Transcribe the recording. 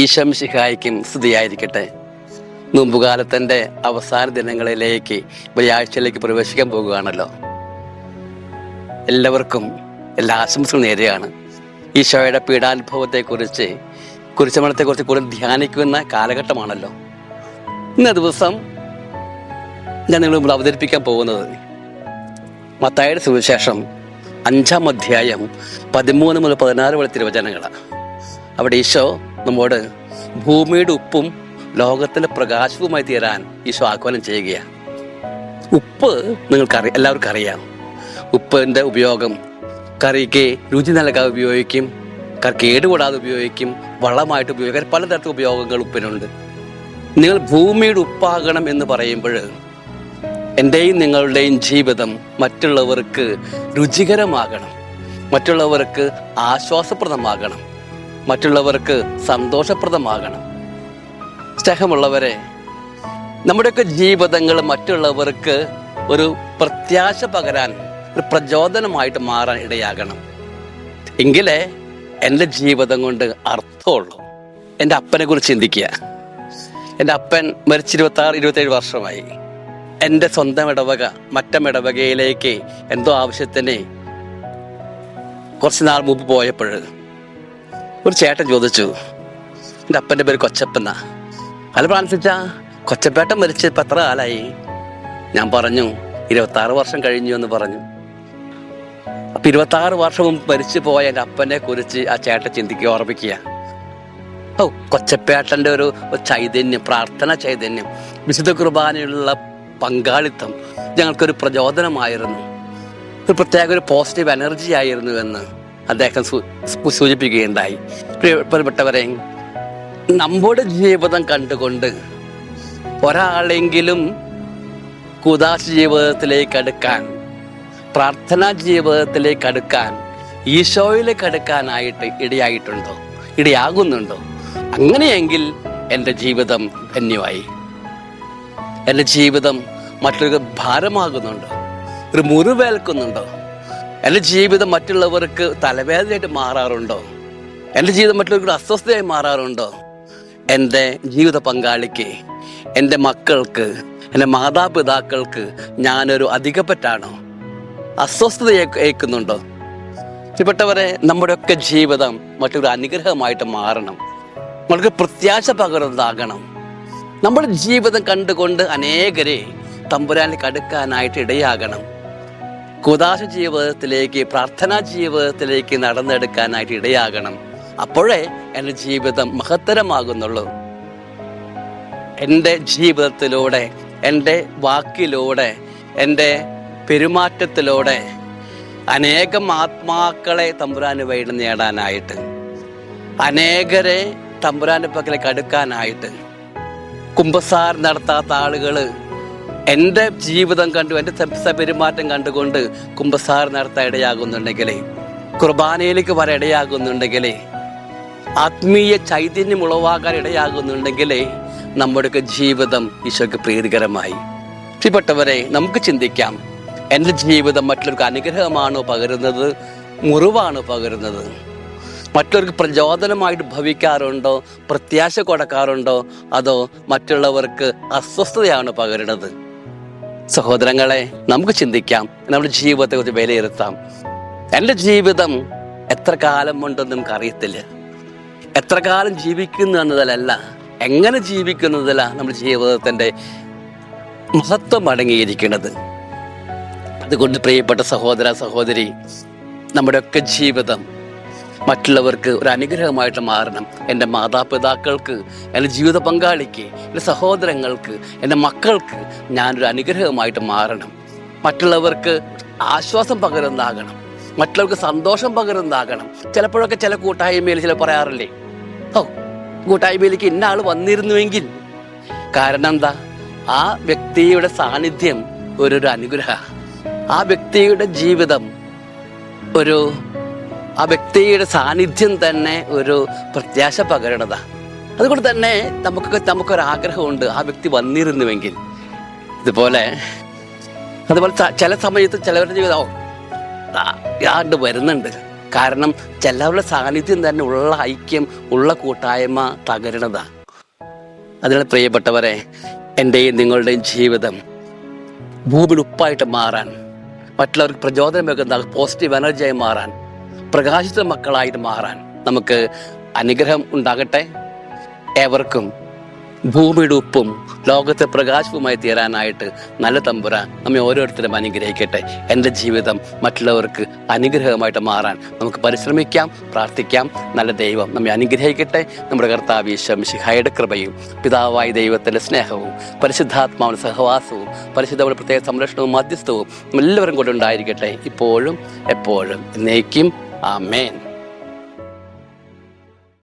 ഈശംശിഹായിക്കും സ്തുതിയായിരിക്കട്ടെ. നോമ്പുകാലത്തിന്റെ അവസാന ദിനങ്ങളിലേക്ക് വെള്ളിയാഴ്ചയിലേക്ക് പ്രവേശിക്കാൻ പോകുകയാണല്ലോ. എല്ലാവർക്കും എല്ലാ ആശംസകളും നേരെയാണ് ഈശോയുടെ പീഡാനുഭവത്തെക്കുറിച്ച് കുരിശമരണത്തെക്കുറിച്ച് കൂടുതൽ ധ്യാനിക്കുന്ന കാലഘട്ടമാണല്ലോ. ഇന്ന ദിവസം ഞാൻ നിങ്ങൾ മുമ്പിൽ അവതരിപ്പിക്കാൻ പോകുന്നത് മത്തായുടെ സുവിശേഷം അഞ്ചാം അധ്യായം പതിമൂന്ന് മുതൽ പതിനാറ് വരെ തിരുവചനങ്ങളാണ്. അവിടെ ഈശോ നമ്മോട് ഭൂമിയുടെ ഉപ്പും ലോകത്തിലെ പ്രകാശവുമായി തീരാൻ ഈശോ ആഹ്വാനം ചെയ്യുകയാണ്. ഉപ്പ് നിങ്ങൾക്കറിയാം എല്ലാവർക്കും അറിയാം. ഉപ്പിന്റെ ഉപയോഗം കറിക്ക് രുചി നൽകാതെ ഉപയോഗിക്കും കറി കേടുകൂടാതെ ഉപയോഗിക്കും വളമായിട്ട് ഉപയോഗിക്കും പലതരത്തിലുള്ള ഉപയോഗങ്ങൾ ഉപ്പിനുണ്ട്. നിങ്ങൾ ഭൂമിയുടെ ഉപ്പാകണം എന്ന് പറയുമ്പോൾ എന്റെയും നിങ്ങളുടെയും ജീവിതം മറ്റുള്ളവർക്ക് രുചികരമാകണം മറ്റുള്ളവർക്ക് ആശ്വാസപ്രദമാകണം. മറ്റുള്ളവർക്ക് സന്തോഷപ്രദമാകണം. സ്നേഹമുള്ളവരെ നമ്മുടെയൊക്കെ ജീവിതങ്ങൾ മറ്റുള്ളവർക്ക് ഒരു പ്രത്യാശ പകരാൻ ഒരു പ്രചോദനമായിട്ട് മാറാൻ ഇടയാകണം. എങ്കിലേ എന്റെ ജീവിതം കൊണ്ട് അർത്ഥമുള്ളൂ. എന്റെ അപ്പനെ കുറിച്ച് ചിന്തിക്കുക. എന്റെ അപ്പൻ മരിച്ച് ഇരുപത്തി ആറ് ഇരുപത്തേഴ് വർഷമായി. എന്റെ സ്വന്തം ഇടവക മറ്റം ഇടവകയിലേക്ക് എന്തോ ആവശ്യത്തിന് കുറച്ച് നാൾ മുമ്പ് പോയപ്പോൾ ഒരു ചേട്ടൻ ചോദിച്ചു എന്റെ അപ്പന്റെ പേര് കൊച്ചപ്പന്ന? അല്ല പ്രാർത്ഥിച്ച കൊച്ചപ്പേട്ടൻ മരിച്ച് ഇപ്പം എത്ര കാലായി? ഞാൻ പറഞ്ഞു ഇരുപത്താറ് വർഷം കഴിഞ്ഞു എന്ന് പറഞ്ഞു. അപ്പം ഇരുപത്താറ് വർഷം മരിച്ചു പോയ എന്റെ അപ്പനെ കുറിച്ച് ആ ചേട്ടൻ ചിന്തിക്കുക ഓർമ്മിക്കുക. ഓ കൊച്ചപ്പേട്ടന്റെ ഒരു ചൈതന്യം പ്രാർത്ഥന ചൈതന്യം വിശുദ്ധ കുർബാനയുള്ള പങ്കാളിത്തം ഞങ്ങൾക്കൊരു പ്രചോദനമായിരുന്നു. ഒരു പ്രത്യേക ഒരു പോസിറ്റീവ് എനർജി ആയിരുന്നു എന്ന്. അദ്ദേഹം സൂചിപ്പിക്കുകയുണ്ടായി. പ്രിയപ്പെട്ടവരെ നമ്മുടെ ജീവിതം കണ്ടുകൊണ്ട് ഒരാളെങ്കിലും കുദാശ ജീവിതത്തിലേക്ക് അടുക്കാൻ പ്രാർത്ഥനാ ജീവിതത്തിലേക്ക് അടുക്കാൻ ഈശോയിലേക്ക് അടുക്കാനായിട്ട് ഇടയായിട്ടുണ്ടോ? ഇടയാകുന്നുണ്ടോ? അങ്ങനെയെങ്കിൽ എന്റെ ജീവിതം ധന്യമായി. എന്റെ ജീവിതം മറ്റൊരു ഭാരമാകുന്നുണ്ടോ? ഒരു മുറിവേൽക്കുന്നുണ്ടോ? എന്റെ ജീവിതം മറ്റുള്ളവർക്ക് തലവേദനയായിട്ട് മാറാറുണ്ടോ? എന്റെ ജീവിതം മറ്റുള്ളവർക്ക് അസ്വസ്ഥയായി മാറാറുണ്ടോ? എന്റെ ജീവിത പങ്കാളിക്ക് എന്റെ മക്കൾക്ക് എന്റെ മാതാപിതാക്കൾക്ക് ഞാനൊരു അധികപ്പറ്റാണോ അസ്വസ്ഥത ഏൽക്കുന്നുണ്ടോ? പ്രിയപ്പെട്ടവരെ നമ്മുടെയൊക്കെ ജീവിതം മറ്റൊരു അനുഗ്രഹമായിട്ട് മാറണം. നമ്മൾക്ക് പ്രത്യാശ പകരുന്നതാകണം. നമ്മുടെ ജീവിതം കണ്ടുകൊണ്ട് അനേകരെ തമ്പുരാനിലേക്ക് അടുക്കാനായിട്ട് ഇടയാകണം. കുദാശ ജീവിതത്തിലേക്ക് പ്രാർത്ഥനാ ജീവിതത്തിലേക്ക് നടന്നെടുക്കാനായിട്ട് ഇടയാകണം. അപ്പോഴേ എന്റെ ജീവിതം മഹത്തരമാകുന്നുള്ളൂ. എന്റെ ജീവിതത്തിലൂടെ എന്റെ വാക്കിലൂടെ എന്റെ പെരുമാറ്റത്തിലൂടെ അനേകം ആത്മാക്കളെ തമ്പുരാന് വഴി നേടാനായിട്ട് അനേകരെ തമ്പുരാന്റെ പക്കലേക്ക് അടുക്കാനായിട്ട് കുംഭസാർ നടത്താത്ത ആളുകൾ എന്റെ ജീവിതം കണ്ടു എന്റെ പെരുമാറ്റം കണ്ടുകൊണ്ട് കുംഭസാർ നടത്താൻ ഇടയാകുന്നുണ്ടെങ്കിലേ കുർബാനയിലേക്ക് വരാൻ ഇടയാകുന്നുണ്ടെങ്കിലേ ആത്മീയ ചൈതന്യം ഉളവാകാൻ ഇടയാകുന്നുണ്ടെങ്കിലേ നമ്മുടെയൊക്കെ ജീവിതം ഈശോയ്ക്ക് പ്രീതികരമായി. പ്രിയപ്പെട്ടവരെ നമുക്ക് ചിന്തിക്കാം എന്റെ ജീവിതം മറ്റുള്ളവർക്ക് അനുഗ്രഹമാണോ പകരുന്നത് മുറിവാണോ പകരുന്നത്? മറ്റുള്ളവർക്ക് പ്രചോദനമായിട്ട് ഭവിക്കാറുണ്ടോ പ്രത്യാശ കൊടുക്കാറുണ്ടോ അതോ മറ്റുള്ളവർക്ക് അസ്വസ്ഥതയാണ് പകരുന്നത്? സഹോദരങ്ങളെ നമുക്ക് ചിന്തിക്കാം. നമ്മുടെ ജീവിതത്തെ കുറിച്ച് വിലയിരുത്താം. എന്റെ ജീവിതം എത്ര കാലം ഉണ്ടെന്ന് നമുക്ക് അറിയത്തില്ല എത്ര കാലം ജീവിക്കുന്നു എന്നതിലല്ല എങ്ങനെ ജീവിക്കുന്നതില നമ്മുടെ ജീവിതത്തിന്റെ മഹത്വം അടങ്ങിയിരിക്കുന്നത്. അതുകൊണ്ട് പ്രിയപ്പെട്ട സഹോദര സഹോദരി നമ്മുടെയൊക്കെ ജീവിതം മറ്റുള്ളവർക്ക് ഒരു അനുഗ്രഹമായിട്ട് മാറണം. എന്റെ മാതാപിതാക്കൾക്ക് എന്റെ ജീവിത പങ്കാളിക്ക് എന്റെ സഹോദരങ്ങൾക്ക് എന്റെ മക്കൾക്ക് ഞാനൊരു അനുഗ്രഹമായിട്ട് മാറണം. മറ്റുള്ളവർക്ക് ആശ്വാസം പകരുന്നതാകണം. മറ്റുള്ളവർക്ക് സന്തോഷം പകരുന്നതാകണം. ചിലപ്പോഴൊക്കെ ചില കൂട്ടായ്മയിൽ ചില പറയാറില്ലേ ഓ കൂട്ടായ്മയിലേക്ക് ഇന്ന ആൾ വന്നിരുന്നുവെങ്കിൽ. കാരണം എന്താ? ആ വ്യക്തിയുടെ സാന്നിധ്യം ഒരു അനുഗ്രഹ. ആ വ്യക്തിയുടെ ജീവിതം ഒരു ആ വ്യക്തിയുടെ സാന്നിധ്യം തന്നെ ഒരു പ്രത്യാശ പകരണതാ. അതുകൊണ്ട് തന്നെ നമുക്കൊക്കെ നമുക്കൊരാഗ്രഹമുണ്ട് ആ വ്യക്തി വന്നിരുന്നുവെങ്കിൽ. ഇതുപോലെ അതുപോലെ ചില സമയത്ത് ചിലവരുടെ ജീവിതം ആണ്ട് വരുന്നുണ്ട്. കാരണം ചിലവരുടെ സാന്നിധ്യം തന്നെ ഉള്ള ഐക്യം ഉള്ള കൂട്ടായ്മ തകരണതാണ് അതിനാൽ പ്രിയപ്പെട്ടവരെ എന്റെയും നിങ്ങളുടെയും ജീവിതം ഭൂമിയിൽ ഉപ്പായിട്ട് മാറാൻ മറ്റുള്ളവർക്ക് പ്രചോദനമേക്കുന്ന പോസിറ്റീവ് എനർജിയായി മാറാൻ പ്രകാശിത മക്കളായിട്ട് മാറാൻ നമുക്ക് അനുഗ്രഹം ഉണ്ടാകട്ടെ. ഏവർക്കും ഭൂമിയുടെ ഉപ്പും ലോകത്തെ പ്രകാശവുമായി തീരാനായിട്ട് നല്ല തമ്പുരാൻ നമ്മെ ഓരോരുത്തരും അനുഗ്രഹിക്കട്ടെ. എന്റെ ജീവിതം മറ്റുള്ളവർക്ക് അനുഗ്രഹമായിട്ട് മാറാൻ നമുക്ക് പരിശ്രമിക്കാം പ്രാർത്ഥിക്കാം. നല്ല ദൈവം നമ്മെ അനുഗ്രഹിക്കട്ടെ. നമ്മുടെ കർത്താവ് ശിഹായുടെ കൃപയും പിതാവായ ദൈവത്തിന്റെ സ്നേഹവും പരിശുദ്ധാത്മാവിന്റെ സഹവാസവും പരിശുദ്ധയുടെ പ്രത്യേക സംരക്ഷണവും മധ്യസ്ഥവും എല്ലാവരും കൊണ്ടുണ്ടായിരിക്കട്ടെ ഇപ്പോഴും എപ്പോഴും എന്നേക്കും Amen.